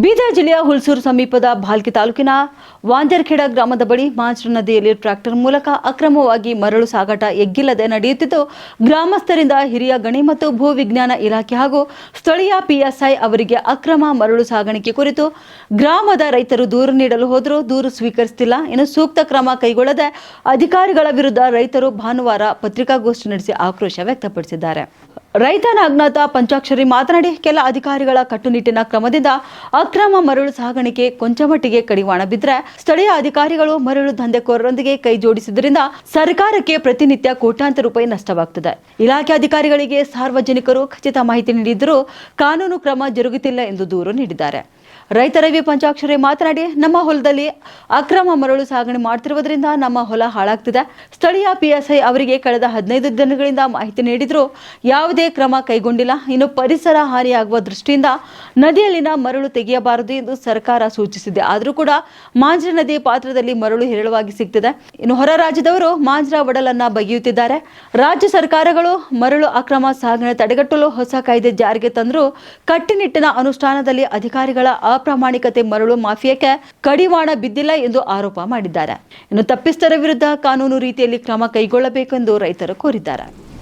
ಬೀದರ್ ಜಿಲ್ಲೆಯ ಹುಲ್ಸೂರು ಸಮೀಪದ ಭಾಲ್ಕಿ ತಾಲೂಕಿನ ವಾಂಜರ್ಖೇಡ ಗ್ರಾಮದ ಬಳಿ ಮಾಂಜ್ರ ನದಿಯಲ್ಲಿ ಟ್ರ್ಯಾಕ್ಟರ್ ಮೂಲಕ ಅಕ್ರಮವಾಗಿ ಮರಳು ಸಾಗಾಟ ಎಗ್ಗಿಲ್ಲದೆ ನಡೆಯುತ್ತಿದ್ದು, ಗ್ರಾಮಸ್ಥರಿಂದ ಹಿರಿಯ ಗಣಿ ಮತ್ತು ಭೂ ವಿಜ್ಞಾನ ಇಲಾಖೆ ಹಾಗೂ ಸ್ಥಳೀಯ ಪಿಎಸ್ಐ ಅವರಿಗೆ ಅಕ್ರಮ ಮರಳು ಸಾಗಾಣಿಕೆ ಕುರಿತು ಗ್ರಾಮದ ರೈತರು ದೂರು ನೀಡಲು ಹೋದರೂ ದೂರು ಸ್ವೀಕರಿಸುತ್ತಿಲ್ಲ. ಇನ್ನು ಸೂಕ್ತ ಕ್ರಮ ಕೈಗೊಳ್ಳದೆ ಅಧಿಕಾರಿಗಳ ವಿರುದ್ಧ ರೈತರು ಭಾನುವಾರ ಪತ್ರಿಕಾಗೋಷ್ಠಿ ನಡೆಸಿ ಆಕ್ರೋಶ ವ್ಯಕ್ತಪಡಿಸಿದ್ದಾರೆ. ರೈತ ನಾಗನಾಥ ಪಂಚಾಕ್ಷರಿ ಮಾತನಾಡಿ ಕೆಲ ಅಧಿಕಾರಿಗಳ ಕಟ್ಟುನಿಟ್ಟಿನ ಕ್ರಮದಿಂದ ಅಕ್ರಮ ಮರಳು ಸಾಗಾಣಿಕೆ ಕೊಂಚ ಮಟ್ಟಿಗೆ ಕಡಿವಾಣ ಬಿದ್ದರೆ ಸ್ಥಳೀಯ ಅಧಿಕಾರಿಗಳು ಮರಳು ದಂಧೆಕೋರರೊಂದಿಗೆ ಕೈ ಜೋಡಿಸಿದ್ರಿಂದ ಸರ್ಕಾರಕ್ಕೆ ಪ್ರತಿನಿತ್ಯ ಕೋಟ್ಯಾಂತರ ರೂಪಾಯಿ ನಷ್ಟವಾಗ್ತದೆ. ಇಲಾಖೆ ಅಧಿಕಾರಿಗಳಿಗೆ ಸಾರ್ವಜನಿಕರು ಖಚಿತ ಮಾಹಿತಿ ನೀಡಿದ್ದರೂ ಕಾನೂನು ಕ್ರಮ ಜರುಗುತ್ತಿಲ್ಲ ಎಂದು ದೂರು ನೀಡಿದ್ದಾರೆ. ರೈತ ರವಿ ಪಂಚಾಕ್ಷರಿ ಮಾತನಾಡಿ, ನಮ್ಮ ಹೊಲದಲ್ಲಿ ಅಕ್ರಮ ಮರಳು ಸಾಗಣೆ ಮಾಡ್ತಿರುವುದರಿಂದ ನಮ್ಮ ಹೊಲ ಹಾಳಾಗ್ತಿದೆ. ಸ್ಥಳೀಯ ಪಿಎಸ್ಐ ಅವರಿಗೆ ಕಳೆದ ಹದಿನೈದು ದಿನಗಳಿಂದ ಮಾಹಿತಿ ನೀಡಿದ್ರು, ಯಾವುದೇ ಕ್ರಮ ಕೈಗೊಂಡಿಲ್ಲ. ಇನ್ನು ಪರಿಸರ ಹಾನಿಯಾಗುವ ದೃಷ್ಟಿಯಿಂದ ನದಿಯಲ್ಲಿನ ಮರಳು ತೆಗೆಯಬಾರದು ಎಂದು ಸರ್ಕಾರ ಸೂಚಿಸಿದೆ. ಆದರೂ ಕೂಡ ಮಾಂಜ್ರ ನದಿ ಪಾತ್ರದಲ್ಲಿ ಮರಳು ಹೇರಳವಾಗಿ ಸಿಗ್ತಿದೆ. ಇನ್ನು ಹೊರ ರಾಜ್ಯದವರು ಮಾಂಜ್ರ ಒಡಲನ್ನ ಬಗೆಯುತ್ತಿದ್ದಾರೆ. ರಾಜ್ಯ ಸರ್ಕಾರಗಳು ಮರಳು ಅಕ್ರಮ ಸಾಗಣೆ ತಡೆಗಟ್ಟಲು ಹೊಸ ಕಾಯ್ದೆ ಜಾರಿಗೆ ತಂದರೂ. ಕಟ್ಟುನಿಟ್ಟಿನ ಅನುಷ್ಠಾನದಲ್ಲಿ ಅಧಿಕಾರಿಗಳ ಅಪ್ರಾಮಾಣಿಕತೆ ಮರಳು ಮಾಫಿಯಾಕ್ಕೆ ಕಡಿವಾಣ ಬಿದ್ದಿಲ್ಲ ಎಂದು ಆರೋಪ ಮಾಡಿದ್ದಾರೆ. ಇನ್ನು ತಪ್ಪಿಸ್ಥರ ವಿರುದ್ಧ ಕಾನೂನು ರೀತಿಯಲ್ಲಿ ಕ್ರಮ ಕೈಗೊಳ್ಳಬೇಕೆಂದು ರೈತರು ಕೋರಿದ್ದಾರೆ.